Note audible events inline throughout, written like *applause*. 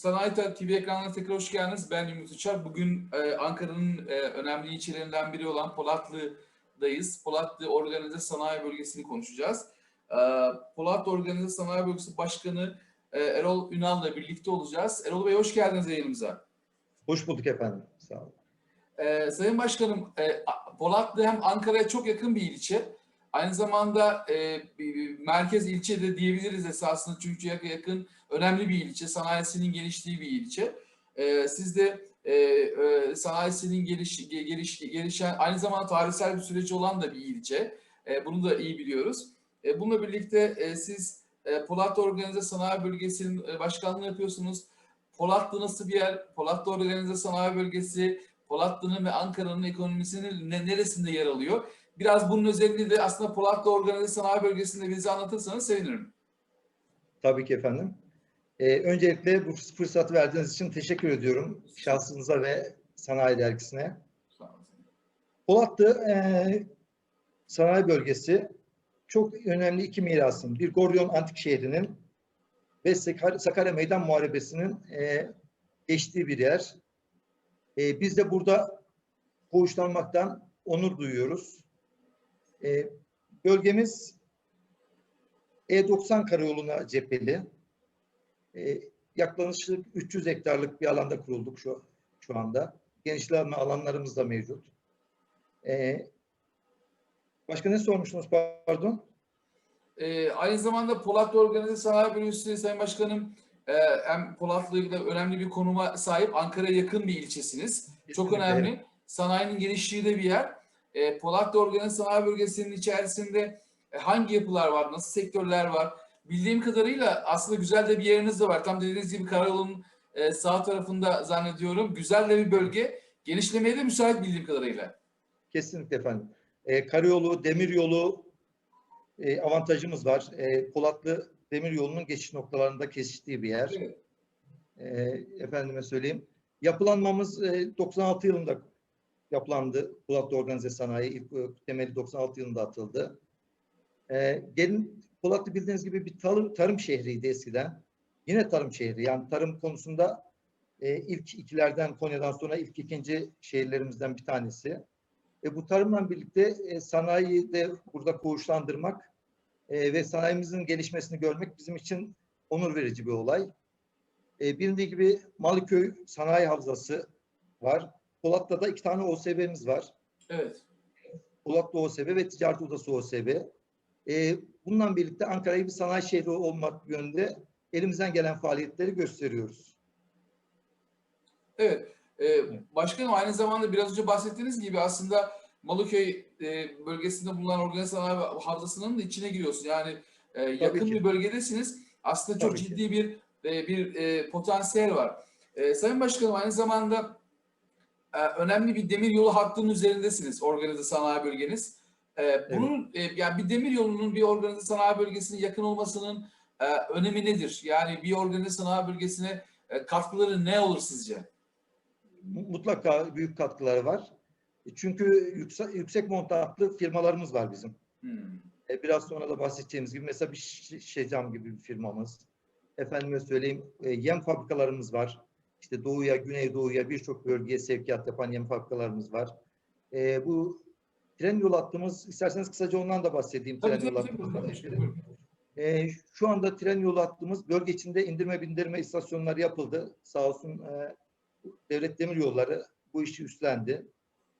Sanayi TV ekranına tekrar hoş geldiniz. Ben Ümit Uçar. Bugün e, Ankara'nın e, önemli ilçelerinden biri olan Polatlı'dayız. Polatlı Organize Sanayi Bölgesi'ni konuşacağız. E, Polatlı Organize Sanayi Bölgesi Başkanı e, Erol Ünal'la birlikte olacağız. Erol Bey hoş geldiniz yayınımıza. Hoş bulduk efendim. Sağ olun. E, Sayın Başkanım, e, Polatlı hem Ankara'ya çok yakın bir ilçe. Aynı zamanda e, merkez ilçe de diyebiliriz esasında çünkü yakın, yakın önemli bir ilçe, sanayisinin geliştiği bir ilçe. E, siz de e, e, sanayisinin geliş, ge- geliş, gelişen, aynı zamanda tarihsel bir süreci olan da bir ilçe. E, bunu da iyi biliyoruz. E, bununla birlikte e, siz e, Polatlı Organize Sanayi Bölgesi'nin e, başkanlığını yapıyorsunuz. Polatlı nasıl bir yer? Polatlı Organize Sanayi Bölgesi, Polatlı'nın ve Ankara'nın ekonomisinin ne, neresinde yer alıyor? Biraz bunun özelliği de aslında Polatlı Organize Sanayi Bölgesi'nde bize anlatırsanız sevinirim. Tabii ki efendim. Ee, öncelikle bu fırsatı verdiğiniz için teşekkür ediyorum. Şahsınıza ve Sanayi Dergisi'ne. Polatlı e, Sanayi Bölgesi çok önemli iki mirasın. Bir Goryon Antik Şehri'nin ve Sakar- Sakarya Meydan Muharebesi'nin e, geçtiği bir yer. E, biz de burada koğuşlanmaktan onur duyuyoruz. E, bölgemiz E90 karayoluna cepheli. E, yaklaşık 300 hektarlık bir alanda kurulduk şu, şu anda. Genişleme alanlarımız da mevcut. E, başka ne sormuştunuz pardon? Ee, aynı zamanda Polatlı Organize Sanayi Bölgesi Sayın Başkanım e, hem Polatlı'yla önemli bir konuma sahip Ankara'ya yakın bir ilçesiniz. Çok Kesinlikle. önemli. Sanayinin geliştiği de bir yer. E, Polatlı Organize Sanayi Bölgesi'nin içerisinde e, hangi yapılar var, nasıl sektörler var? Bildiğim kadarıyla aslında güzel de bir yeriniz de var. Tam dediğiniz gibi karayolun e, sağ tarafında zannediyorum. Güzel de bir bölge. Genişlemeye de müsait bildiğim kadarıyla. Kesinlikle efendim. E, karayolu, demiryolu e, avantajımız var. E, Polatlı demiryolunun geçiş noktalarında kesiştiği bir yer. Evet. E, efendime söyleyeyim. Yapılanmamız e, 96 yılında yapılandı. Polatlı Organize Sanayi ilk e, temeli 96 yılında atıldı. E, gelin Polatlı bildiğiniz gibi bir tarım, tarım şehriydi eskiden. Yine tarım şehri. Yani tarım konusunda e, ilk ikilerden Konya'dan sonra ilk ikinci şehirlerimizden bir tanesi. E, bu tarımla birlikte e, sanayiyi de burada koğuşlandırmak e, ve sanayimizin gelişmesini görmek bizim için onur verici bir olay. E, bilindiği gibi Malıköy Sanayi Havzası var. Polat'ta da iki tane OSB'miz var. Evet. Polatlı OSB ve Ticaret Odası OSB. E, bununla birlikte Ankara'yı bir sanayi şehri olmak yönünde elimizden gelen faaliyetleri gösteriyoruz. Evet. Ee, başkanım aynı zamanda biraz önce bahsettiğiniz gibi aslında Malıköy e, bölgesinde bulunan organize sanayi havzasının da içine giriyorsun. Yani e, yakın ki. bir bölgedesiniz. Aslında çok Tabii ki. ciddi bir e, bir e, potansiyel var. E, Sayın Başkanım aynı zamanda e, önemli bir demir yolu hattının üzerindesiniz organize sanayi bölgeniz. E, bunun e, yani bir demir yolunun bir organize sanayi bölgesine yakın olmasının e, önemi nedir? Yani bir organize sanayi bölgesine e, katkıları ne olur sizce? Mutlaka büyük katkıları var. E, Çünkü yüksek, yüksek montatlı firmalarımız var bizim. Hmm. E, biraz sonra da bahsedeceğimiz gibi mesela bir Şecam gibi bir firmamız. Efendime söyleyeyim e, yem fabrikalarımız var. İşte doğuya, güneydoğuya birçok bölgeye sevkiyat yapan yem fabrikalarımız var. E, bu tren yol hattımız, isterseniz kısaca ondan da bahsedeyim. Tabii tren yol. Buyurun. E, şu anda tren yolu hattımız bölge içinde indirme bindirme istasyonları yapıldı. Sağ olsun e, devlet demir yolları bu işi üstlendi.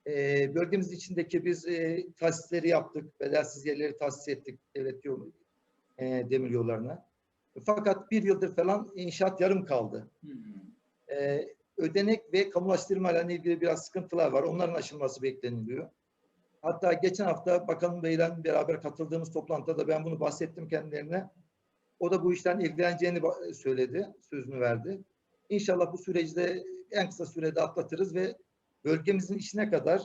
E, bölgemizin içindeki biz e, tahsisleri yaptık. Bedelsiz yerleri tahsis ettik devlet yolu, e, demir yollarına. Fakat bir yıldır falan inşaat yarım kaldı. Hmm. E, ödenek ve kamulaştırma ile ilgili biraz sıkıntılar var. Onların aşılması bekleniliyor. Hatta geçen hafta Bakanım Bey'le beraber katıldığımız toplantıda ben bunu bahsettim kendilerine. O da bu işten ilgileneceğini söyledi, sözünü verdi. İnşallah bu süreci de en kısa sürede atlatırız ve bölgemizin içine kadar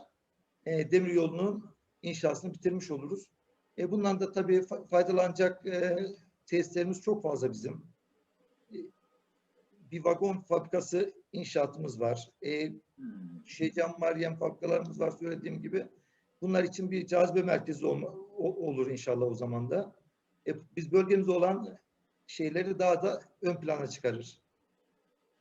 e, demir yolunun inşasını bitirmiş oluruz. E, bundan da tabii fa- faydalanacak e, tesislerimiz çok fazla bizim. E, bir vagon fabrikası inşaatımız var. E, Hmm. Var, yem fabrikalarımız var söylediğim gibi. Bunlar için bir cazibe merkezi olma, o- olur inşallah o zaman da. E, biz bölgemizde olan şeyleri daha da ön plana çıkarır.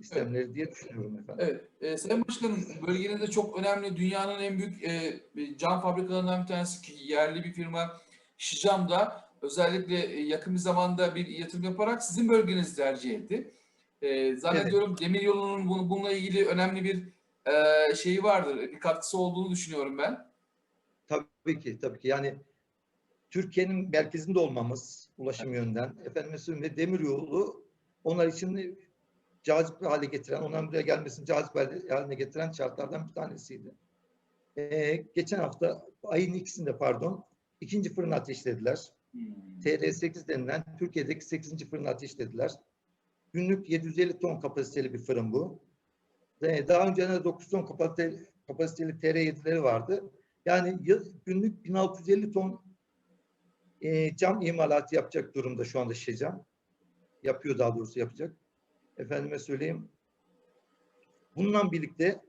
istemleri diye düşünüyorum efendim. Evet, e, Sayın Başkanım bölgenizde çok önemli dünyanın en büyük e, cam fabrikalarından bir tanesi ki yerli bir firma Şicam'da özellikle e, yakın bir zamanda bir yatırım yaparak sizin bölgenizi tercih etti. E, zannediyorum Demiryolu'nun bunu, bununla ilgili önemli bir e, şeyi vardır, bir katkısı olduğunu düşünüyorum ben. Tabii ki, tabii ki. Yani Türkiye'nin merkezinde olmamız ulaşım yönden, efendim söyleyeyim ve demiryolu onlar için cazip bir hale getiren, onların buraya gelmesini cazip hale- haline getiren şartlardan bir tanesiydi. Ee, geçen hafta ayın ikisinde pardon ikinci fırını ateşlediler. Hmm. TR8 denilen Türkiye'deki 8. fırını ateşlediler. Günlük 750 ton kapasiteli bir fırın bu. Ee, Daha önce de 9 ton kapasiteli, kapasiteli TR7'leri vardı. Yani günlük 1650 ton e, cam imalatı yapacak durumda şu anda Şişecam. Yapıyor daha doğrusu yapacak. Efendime söyleyeyim. Bununla birlikte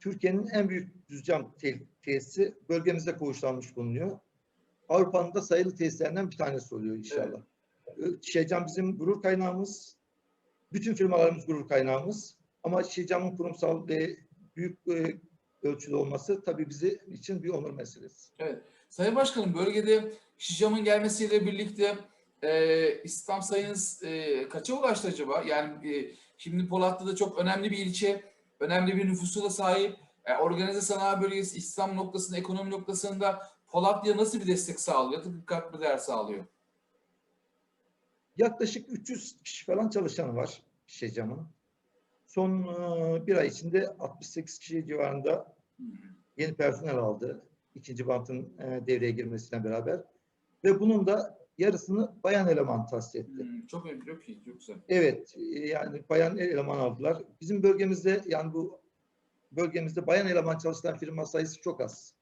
Türkiye'nin en büyük düz cam te- tesisi bölgemizde koğuşlanmış bulunuyor. Avrupa'nın da sayılı tesislerinden bir tanesi oluyor inşallah. Şişecam bizim gurur kaynağımız. Bütün firmalarımız gurur kaynağımız. Ama Şişecam'ın kurumsal ve büyük e, ölçüde olması tabii bizim için bir onur meselesi. Sayın Başkanım bölgede Şicam'ın gelmesiyle birlikte e, istihdam sayınız e, kaça ulaştı acaba? Yani e, şimdi Polatlı'da çok önemli bir ilçe, önemli bir nüfusu da sahip. E, organize sanayi bölgesi istihdam noktasında, ekonomi noktasında Polatlı'ya nasıl bir destek sağlıyor? Bir katkı değer sağlıyor? Yaklaşık 300 kişi falan çalışanı var Şişecam'ın. Son e, bir ay içinde 68 kişi civarında yeni personel aldı. İkinci bantın e, devreye girmesiyle beraber. Ve bunun da yarısını bayan eleman tahsis etti. Hmm, çok önemli, çok iyi, çok güzel. Evet, e, yani bayan eleman aldılar. Bizim bölgemizde yani bu bölgemizde bayan eleman çalışan firma sayısı çok az.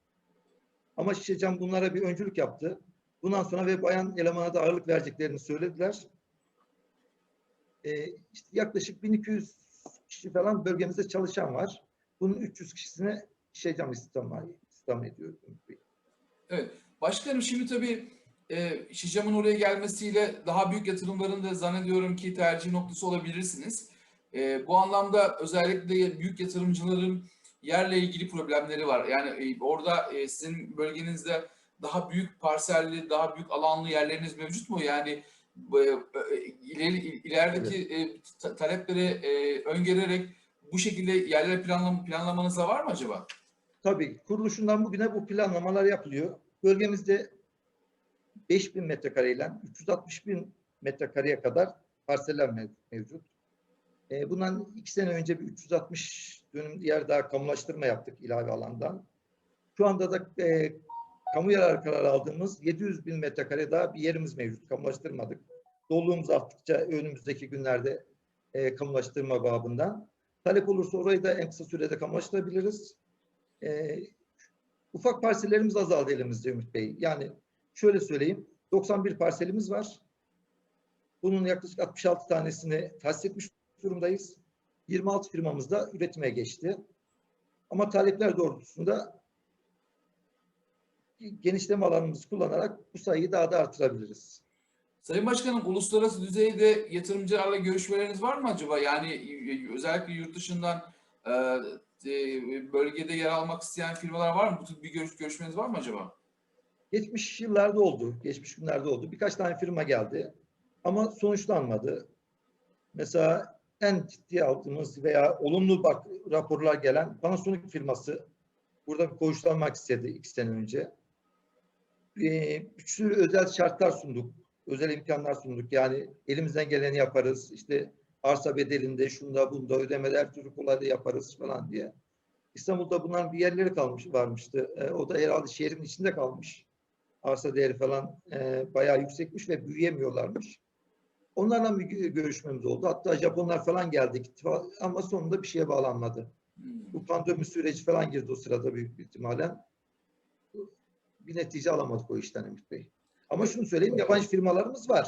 Ama Şişecam bunlara bir öncülük yaptı. Bundan sonra ve bayan elemana da ağırlık vereceklerini söylediler. E, işte yaklaşık 1200 kişi falan bölgemizde çalışan var. Bunun 300 kişisine Şişecam istihdam, istihdam ediyor. Başkanım şimdi tabii e, Şicam'ın oraya gelmesiyle daha büyük yatırımların da zannediyorum ki tercih noktası olabilirsiniz. E, bu anlamda özellikle büyük yatırımcıların yerle ilgili problemleri var. Yani e, orada e, sizin bölgenizde daha büyük parselli, daha büyük alanlı yerleriniz mevcut mu? Yani ileri, ilerideki e, ta- talepleri e, öngörerek bu şekilde yerler planlam planlamanız da var mı acaba? Tabii kuruluşundan bugüne bu planlamalar yapılıyor. Bölgemizde 5000 metrekare ile 360 bin metrekareye kadar parseller mev- mevcut. E, bundan iki sene önce bir 360 dönüm yer daha kamulaştırma yaptık ilave alandan. Şu anda da e, kamu yararı kararı aldığımız 700 bin metrekare daha bir yerimiz mevcut. Kamulaştırmadık. Doluluğumuz arttıkça önümüzdeki günlerde e, kamulaştırma babından. Talep olursa orayı da en kısa sürede kamulaştırabiliriz. E, ufak parsellerimiz azaldı elimizde Ümit Bey. Yani şöyle söyleyeyim. 91 parselimiz var. Bunun yaklaşık 66 tanesini tahsis etmiş durumdayız. 26 firmamız da üretime geçti. Ama talepler doğrultusunda genişleme alanımızı kullanarak bu sayıyı daha da artırabiliriz. Sayın Başkanım, uluslararası düzeyde yatırımcılarla görüşmeleriniz var mı acaba? Yani e, özellikle yurt dışından e, e, bölgede yer almak isteyen firmalar var mı? Bu tür bir görüş, görüşmeniz var mı acaba? Geçmiş yıllarda oldu, geçmiş günlerde oldu. Birkaç tane firma geldi ama sonuçlanmadı. Mesela en ciddi aldığımız veya olumlu bak raporlar gelen Panasonic firması burada bir koğuşlanmak istedi iki sene önce. Ee, bir sürü özel şartlar sunduk, özel imkanlar sunduk. Yani elimizden geleni yaparız. İşte arsa bedelinde, şunda bunda ödemeler türlü kolayda yaparız falan diye. İstanbul'da bunların bir yerleri kalmış varmıştı. Ee, o da herhalde şehrin içinde kalmış. Arsa değeri falan e, bayağı yüksekmiş ve büyüyemiyorlarmış. Onlarla bir gö- görüşmemiz oldu. Hatta Japonlar falan geldi ama sonunda bir şeye bağlanmadı. Hmm. Bu pandemi süreci falan girdi o sırada büyük bir ihtimalle. Bir netice alamadık o işten Ümit Bey. Ama şunu söyleyeyim yabancı firmalarımız var.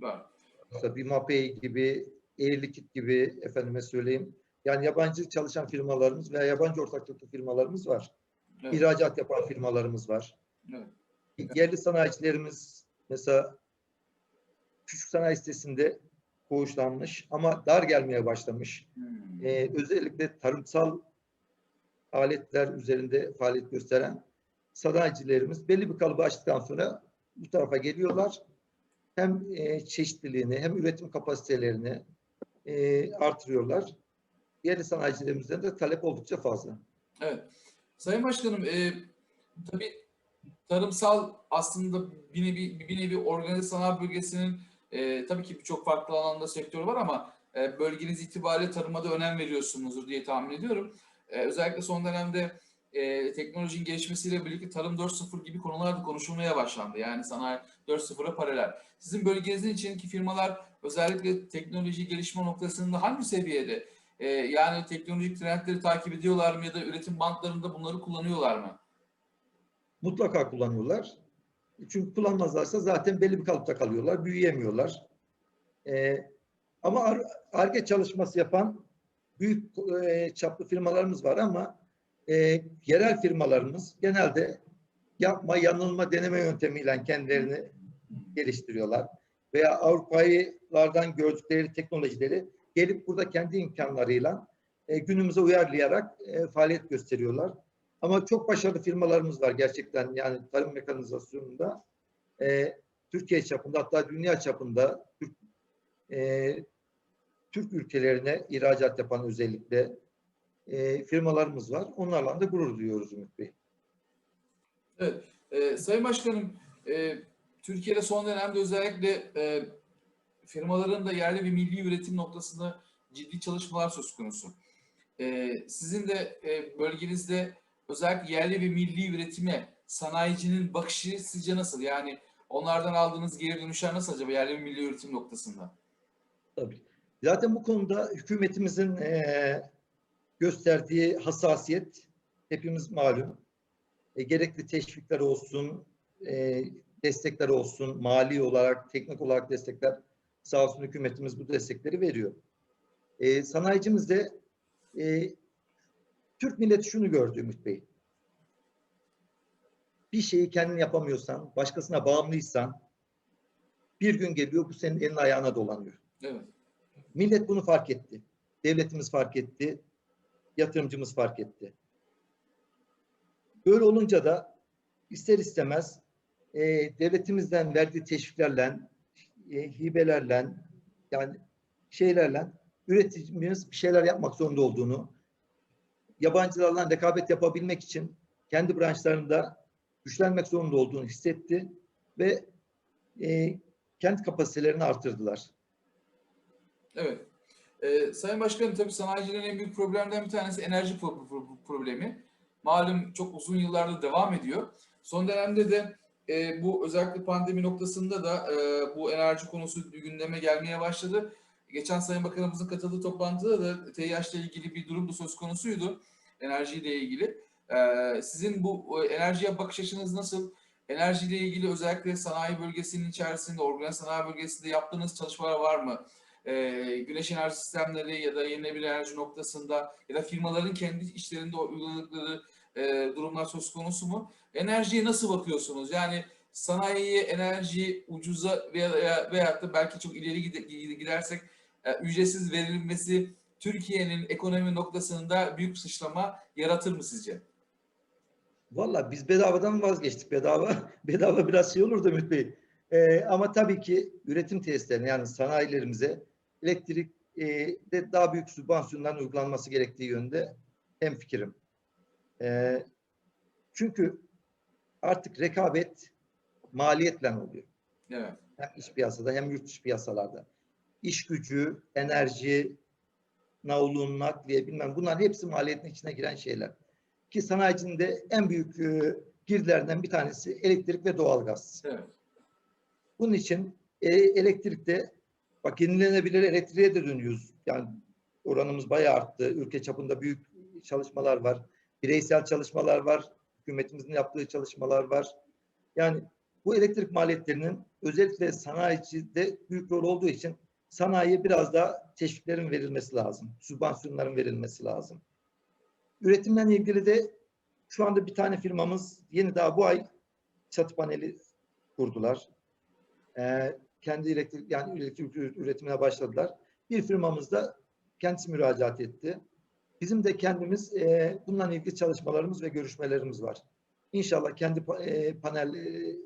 Var. Mesela Bimapay gibi, Airlikit gibi efendime söyleyeyim. Yani yabancı çalışan firmalarımız veya yabancı ortaklıklı firmalarımız var. Evet. İhracat yapan firmalarımız var. Evet. Yerli sanayicilerimiz mesela küçük sanayi sitesinde koğuşlanmış ama dar gelmeye başlamış. Hmm. Ee, özellikle tarımsal aletler üzerinde faaliyet gösteren sanayicilerimiz belli bir kalıbı açtıktan sonra bu tarafa geliyorlar. Hem e, çeşitliliğini hem üretim kapasitelerini e, artırıyorlar. Diğer sanayicilerimizden de talep oldukça fazla. Evet. Sayın Başkanım, e, tabii tarımsal aslında bir nevi, bir nevi organize sanayi bölgesinin e, tabii ki birçok farklı alanda sektörü var ama e, bölgeniz itibariyle tarıma da önem veriyorsunuzdur diye tahmin ediyorum. E, özellikle son dönemde e, teknolojinin gelişmesiyle birlikte Tarım 4.0 gibi konular da konuşulmaya başlandı. Yani sanayi 4.0'a paralel. Sizin bölgenizin içindeki firmalar özellikle teknoloji gelişme noktasında hangi seviyede? E, yani teknolojik trendleri takip ediyorlar mı ya da üretim bantlarında bunları kullanıyorlar mı? Mutlaka kullanıyorlar. Çünkü kullanmazlarsa zaten belli bir kalıpta kalıyorlar, büyüyemiyorlar. Ee, ama Ar- ARGE çalışması yapan büyük e, çaplı firmalarımız var ama e, yerel firmalarımız genelde yapma, yanılma, deneme yöntemiyle kendilerini geliştiriyorlar. Veya Avrupa'lardan gördükleri teknolojileri gelip burada kendi imkanlarıyla e, günümüze uyarlayarak e, faaliyet gösteriyorlar. Ama çok başarılı firmalarımız var gerçekten yani tarım mekanizasyonunda. E, Türkiye çapında hatta dünya çapında Türk, e, Türk ülkelerine ihracat yapan özellikle e, firmalarımız var. Onlarla da gurur duyuyoruz Ümit Bey. Evet. E, Sayın Başkanım, e, Türkiye'de son dönemde özellikle e, firmaların da yerli ve milli üretim noktasında ciddi çalışmalar söz konusu. E, sizin de e, bölgenizde özellikle yerli ve milli üretime sanayicinin bakışı sizce nasıl? Yani onlardan aldığınız geri dönüşler nasıl acaba yerli ve milli üretim noktasında? Tabii. Zaten bu konuda hükümetimizin e, gösterdiği hassasiyet hepimiz malum. E, gerekli teşvikler olsun, e, destekler olsun, mali olarak, teknik olarak destekler sağ olsun hükümetimiz bu destekleri veriyor. E, sanayicimiz de e, Türk milleti şunu gördü Ümit Bey. Bir şeyi kendin yapamıyorsan, başkasına bağımlıysan bir gün geliyor bu senin elin ayağına dolanıyor. Evet. Millet bunu fark etti. Devletimiz fark etti. Yatırımcımız fark etti. Böyle olunca da ister istemez e, devletimizden verdiği teşviklerle, e, hibelerle, yani şeylerle üreticimiz bir şeyler yapmak zorunda olduğunu, yabancılarla rekabet yapabilmek için kendi branşlarında güçlenmek zorunda olduğunu hissetti ve e, kendi kapasitelerini artırdılar. Evet. Ee, Sayın Başkanım tabii sanayicilerin en büyük problemlerinden bir tanesi enerji pro- pro- problemi. Malum çok uzun yıllardır devam ediyor. Son dönemde de e, bu özellikle pandemi noktasında da e, bu enerji konusu gündeme gelmeye başladı. Geçen Sayın Bakanımızın katıldığı toplantıda da TİH ile ilgili bir durum da söz konusuydu. Enerjiyle ilgili. Ee, sizin bu e, enerjiye bakış açınız nasıl? Enerjiyle ilgili özellikle sanayi bölgesinin içerisinde, organize sanayi bölgesinde yaptığınız çalışmalar var mı? Ee, güneş enerji sistemleri ya da yenilenebilir enerji noktasında ya da firmaların kendi işlerinde uyguladıkları e, durumlar söz konusu mu? Enerjiye nasıl bakıyorsunuz? Yani sanayiye enerji ucuza veya, veya da belki çok ileri gide- gidersek e, ücretsiz verilmesi Türkiye'nin ekonomi noktasında büyük sıçrama yaratır mı sizce? Valla biz bedavadan vazgeçtik. Bedava *laughs* bedava biraz şey olur da Ümit Bey. Ee, ama tabii ki üretim tesislerine yani sanayilerimize elektrik e, de daha büyük sübvansiyonların uygulanması gerektiği yönde hem fikrim. çünkü artık rekabet maliyetle oluyor. Evet. Hem iç piyasada hem yurt dışı piyasalarda. İş gücü, enerji, navlun, nakliye bilmem bunlar hepsi maliyetin içine giren şeyler. Ki sanayicinin de en büyük e, girdilerinden bir tanesi elektrik ve doğalgaz. Evet. Bunun için e, elektrikte bak yenilenebilir elektriğe de dönüyoruz. Yani oranımız bayağı arttı. Ülke çapında büyük çalışmalar var. Bireysel çalışmalar var. Hükümetimizin yaptığı çalışmalar var. Yani bu elektrik maliyetlerinin özellikle sanayicide büyük rol olduğu için sanayiye biraz daha teşviklerin verilmesi lazım. Sübvansiyonların verilmesi lazım. Üretimle ilgili de şu anda bir tane firmamız yeni daha bu ay çatı paneli kurdular. Ee, kendi elektrik yani elektrik üretimine başladılar. Bir firmamız da kendisi müracaat etti. Bizim de kendimiz e, bununla ilgili çalışmalarımız ve görüşmelerimiz var. İnşallah kendi e, panel e,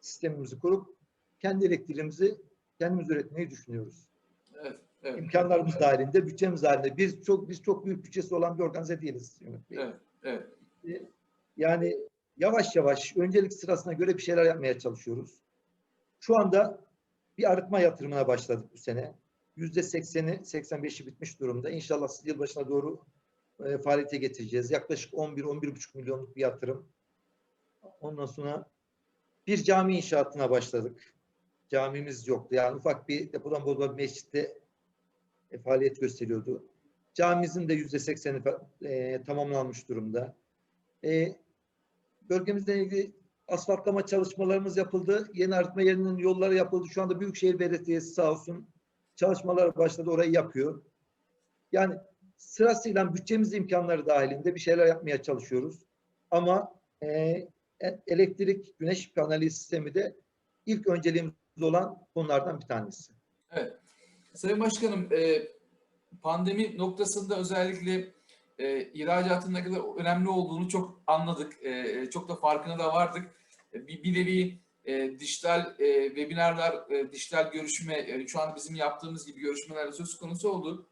sistemimizi kurup kendi elektriğimizi kendimiz üretmeyi düşünüyoruz. Evet, evet, İmkanlarımız dahilinde, bütçemiz dahilinde. Biz çok biz çok büyük bütçesi olan bir organize değiliz evet, evet. Yani yavaş yavaş öncelik sırasına göre bir şeyler yapmaya çalışıyoruz. Şu anda bir arıtma yatırımına başladık bu sene. Yüzde sekseni, 85'i bitmiş durumda. İnşallah yılbaşına doğru e, faaliyete getireceğiz. Yaklaşık 11-11,5 milyonluk bir yatırım. Ondan sonra bir cami inşaatına başladık. Camimiz yoktu. Yani ufak bir depodan bozma bir mescitte e, faaliyet gösteriyordu. Camimizin de yüzde sekseni e, tamamlanmış durumda. E, bölgemizle ilgili asfaltlama çalışmalarımız yapıldı. Yeni arıtma yerinin yolları yapıldı. Şu anda Büyükşehir Belediyesi sağ olsun çalışmalar başladı. Orayı yapıyor. Yani sırasıyla bütçemiz imkanları dahilinde bir şeyler yapmaya çalışıyoruz. Ama e, elektrik, güneş paneli sistemi de ilk önceliğimiz olan konulardan bir tanesi. Evet. Sayın Başkanım, e, pandemi noktasında özellikle e, ihracatın ne kadar önemli olduğunu çok anladık. E, çok da farkına da vardık. E, bir, bir nevi e, dijital e, webinarlar, e, dijital görüşme, e, şu an bizim yaptığımız gibi görüşmeler söz konusu oldu.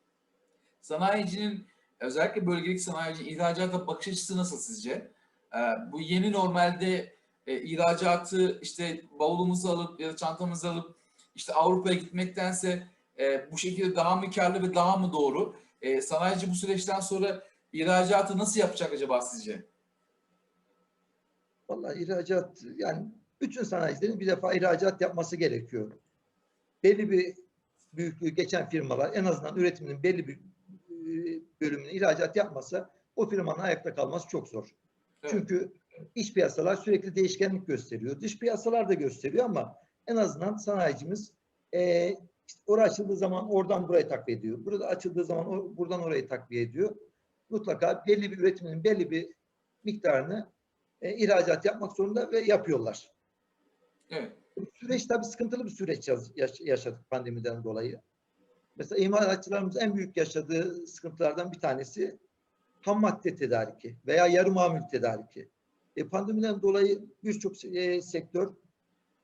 Sanayicinin, özellikle bölgelik sanayici ihracata bakış açısı nasıl sizce? E, bu yeni normalde e, ihracatı işte bavulumuzu alıp ya da çantamızı alıp işte Avrupa'ya gitmektense e, bu şekilde daha mı karlı ve daha mı doğru? E, sanayici bu süreçten sonra ihracatı nasıl yapacak acaba sizce? Vallahi ihracat yani bütün sanayicilerin bir defa ihracat yapması gerekiyor. Belli bir büyüklüğü geçen firmalar en azından üretiminin belli bir e, bölümünü ihracat yapmasa o firmanın ayakta kalması çok zor. Evet. Çünkü iç piyasalar sürekli değişkenlik gösteriyor. Dış piyasalar da gösteriyor ama en azından sanayicimiz e, işte orası açıldığı zaman oradan buraya takviye ediyor. Burada açıldığı zaman o, buradan orayı takviye ediyor. Mutlaka belli bir üretiminin belli bir miktarını e, ihracat yapmak zorunda ve yapıyorlar. Evet. Bu süreç tabii sıkıntılı bir süreç yaşadık pandemiden dolayı. Mesela imalatçılarımızın en büyük yaşadığı sıkıntılardan bir tanesi ham madde tedariki veya yarı mamul tedariki. E, pandemiden dolayı birçok e, sektör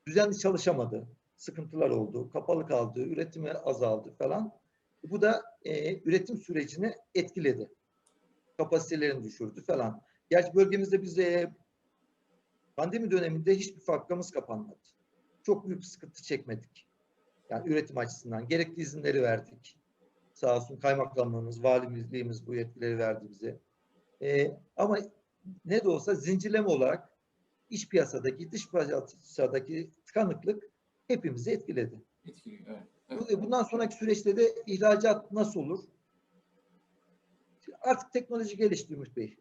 düzenli çalışamadı. Sıkıntılar oldu, kapalı kaldı, üretimi azaldı falan. Bu da e, üretim sürecini etkiledi. Kapasitelerini düşürdü falan. Gerçi bölgemizde biz e, pandemi döneminde hiçbir fabrikamız kapanmadı. Çok büyük sıkıntı çekmedik. Yani üretim açısından gerekli izinleri verdik. Sağ olsun kaymakamlığımız, valimizliğimiz bu yetkileri verdi bize. Ee, ama ne de olsa zincirleme olarak iç piyasadaki, dış piyasadaki tıkanıklık hepimizi etkiledi. Etkiliyor. Evet. Evet. Bundan sonraki süreçte de ihracat nasıl olur? Artık teknoloji gelişti Bey.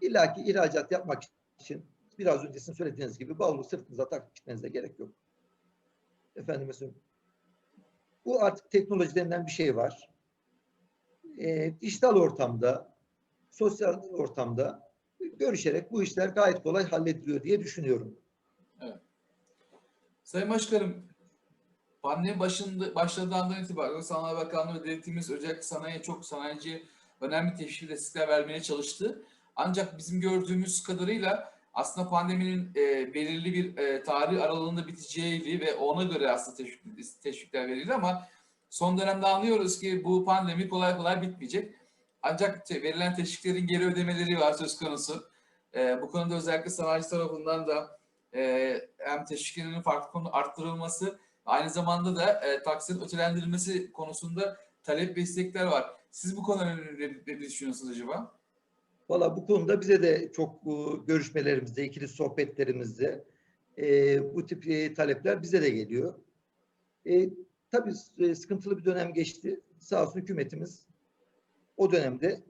İlla ki ihracat yapmak için biraz önce sizin söylediğiniz gibi bavulu sırtınıza takıp gitmenize gerek yok. Efendim mesela bu artık teknoloji denilen bir şey var. Ee, dijital ortamda, sosyal ortamda görüşerek bu işler gayet kolay hallediliyor diye düşünüyorum. Sayın Başkanım, pandemi başında, başladığından itibaren Sanayi Bakanlığı ve devletimiz özellikle sanayiye çok sanayici önemli teşvik destekler vermeye çalıştı. Ancak bizim gördüğümüz kadarıyla aslında pandeminin e, belirli bir e, tarih aralığında biteceğiydi ve ona göre aslında teşvik, teşvikler verildi ama son dönemde anlıyoruz ki bu pandemi kolay kolay bitmeyecek. Ancak verilen teşviklerin geri ödemeleri var söz konusu. E, bu konuda özellikle sanayici tarafından da e, hem teşviklerinin farklı konu arttırılması aynı zamanda da e, taksitin ötelendirilmesi konusunda talep ve istekler var. Siz bu konuda ne, düşünüyorsunuz acaba? Valla bu konuda bize de çok bu görüşmelerimizde, ikili sohbetlerimizde e, bu tip e, talepler bize de geliyor. E, tabii e, sıkıntılı bir dönem geçti. Sağ olsun hükümetimiz o dönemde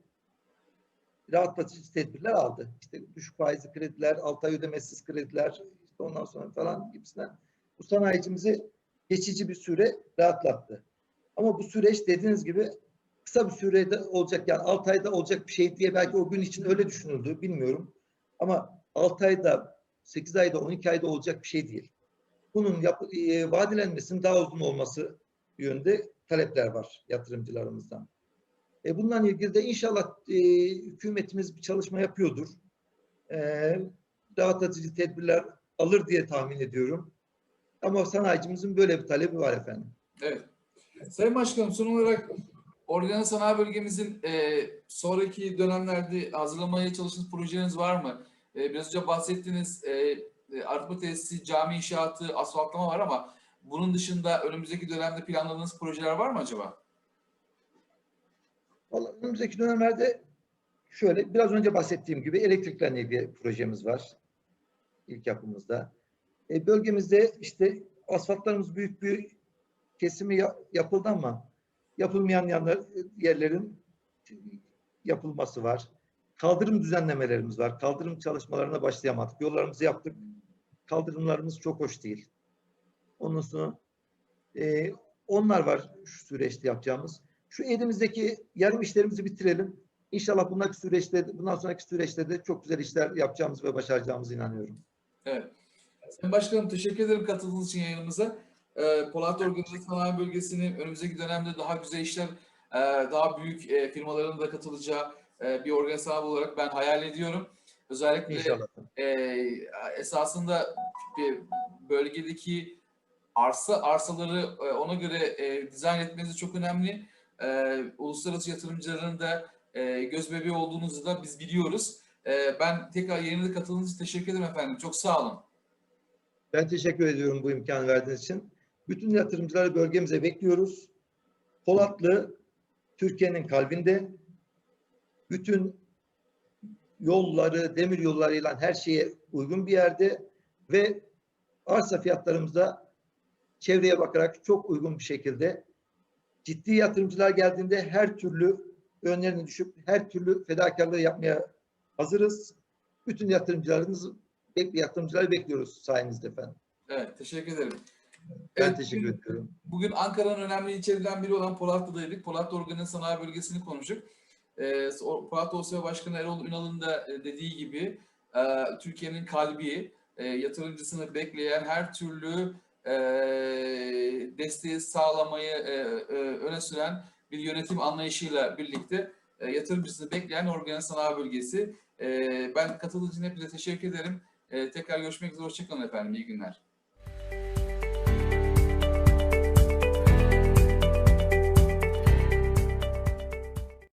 rahatlatıcı tedbirler aldı. İşte düşük faizli krediler, 6 ay ödemesiz krediler, işte ondan sonra falan gibisinden. Bu sanayicimizi geçici bir süre rahatlattı. Ama bu süreç dediğiniz gibi kısa bir sürede olacak yani 6 ayda olacak bir şey diye belki o gün için öyle düşünüldü bilmiyorum. Ama 6 ayda, 8 ayda, 12 ayda olacak bir şey değil. bunun yap, e, vadelenmesinin daha uzun olması yönünde talepler var yatırımcılarımızdan. E, bununla ilgili de inşallah e, hükümetimiz bir çalışma yapıyordur. E, rahatlatıcı tedbirler alır diye tahmin ediyorum. Ama sanayicimizin böyle bir talebi var efendim. Evet. Sayın Başkanım son olarak organize sanayi bölgemizin e, sonraki dönemlerde hazırlamaya çalıştığınız projeleriniz var mı? E, biraz önce bahsettiğiniz e, e, arıtma tesisi, cami inşaatı, asfaltlama var ama bunun dışında önümüzdeki dönemde planladığınız projeler var mı acaba? Vallahi önümüzdeki dönemlerde şöyle biraz önce bahsettiğim gibi elektriklerle ilgili projemiz var. ilk yapımızda. E, bölgemizde işte asfaltlarımız büyük bir kesimi ya- yapıldı ama yapılmayan yanlar, yerlerin yapılması var. Kaldırım düzenlemelerimiz var. Kaldırım çalışmalarına başlayamadık. Yollarımızı yaptık. Kaldırımlarımız çok hoş değil. Ondan sonra e, onlar var şu süreçte yapacağımız. Şu elimizdeki yarım işlerimizi bitirelim. İnşallah bundan süreçte, bundan sonraki süreçte de çok güzel işler yapacağımız ve başaracağımıza inanıyorum. Evet. Başkanım teşekkür ederim katıldığınız için yayınımıza. Ee, Polat Organize Sanayi Bölgesi'nin önümüzdeki dönemde daha güzel işler, e, daha büyük e, firmaların da katılacağı e, bir organize sanayi olarak ben hayal ediyorum. Özellikle İnşallah. e, esasında bir bölgedeki arsa arsaları e, ona göre e, dizayn etmeniz çok önemli. E, uluslararası yatırımcıların da e, göz bebeği olduğunuzu da biz biliyoruz. E, ben tekrar yayına katıldığınız için teşekkür ederim efendim. Çok sağ olun. Ben teşekkür ediyorum bu imkanı verdiğiniz için. Bütün yatırımcıları bölgemize bekliyoruz. Polatlı Türkiye'nin kalbinde. Bütün yolları, demir yollarıyla her şeye uygun bir yerde ve arsa fiyatlarımızda çevreye bakarak çok uygun bir şekilde ciddi yatırımcılar geldiğinde her türlü önlerini düşüp her türlü fedakarlığı yapmaya hazırız. Bütün yatırımcılarımız yatırımcıları bekliyoruz sayenizde efendim. Evet, teşekkür ederim. Ben Evet, teşekkür bugün- ediyorum. Bugün Ankara'nın önemli ilçelerinden biri olan Polatlı'daydık. Polatlı Organize Sanayi Bölgesi'ni konuştuk. O- Polatlı OSB Başkanı Erol Ünal'ın da e, dediği gibi e, Türkiye'nin kalbi, e, yatırımcısını bekleyen her türlü e, desteği sağlamayı e, e, öne süren bir yönetim anlayışıyla birlikte e, yatırımcısını bekleyen Organize Sanayi Bölgesi. E, ben katıldığınız için hepinize teşekkür ederim. E, tekrar görüşmek üzere. Hoşçakalın efendim. İyi günler.